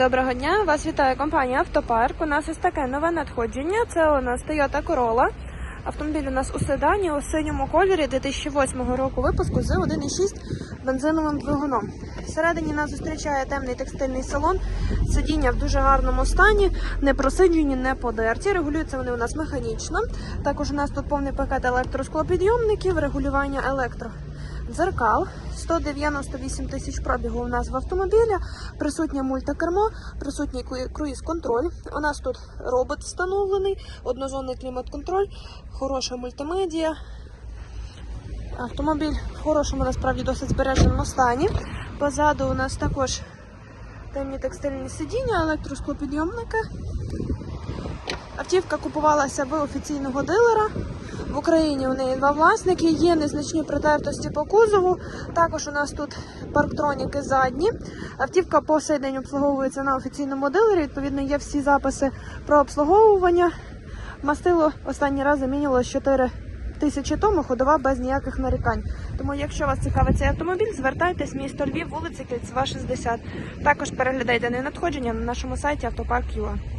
Доброго дня! Вас вітає компанія Автопарк. У нас ось таке нове надходження. Це у нас Toyota Corolla. Автомобіль у нас у седані у синьому кольорі 2008 року випуску з 1,6 бензиновим двигуном. Всередині нас зустрічає темний текстильний салон. Сидіння в дуже гарному стані, не просиджені, не подерті. Регулюються вони у нас механічно. Також у нас тут повний пакет електросклопідйомників, регулювання електро. Дзеркал 198 тисяч пробігу у нас в автомобілі, присутнє мультикермо, присутній круїз-контроль. У нас тут робот встановлений, однозонний клімат-контроль, хороша мультимедіа. Автомобіль в хорошому насправді досить збереженому стані. Позаду у нас також темні текстильні сидіння, електросклопідйомники. Автівка купувалася в офіційного дилера. В Україні у неї два власники, є незначні притертості по кузову. Також у нас тут парктроніки задні. Автівка по сей день обслуговується на офіційному дилері. Відповідно, є всі записи про обслуговування. Мастило останній раз замінювалося 4 тисячі тому, ходова без ніяких нарікань. Тому, якщо вас цікавить цей автомобіль, звертайтесь місто Львів, вулиця Кільцева, 60. Також переглядайте не надходження на нашому сайті автопарк.ua.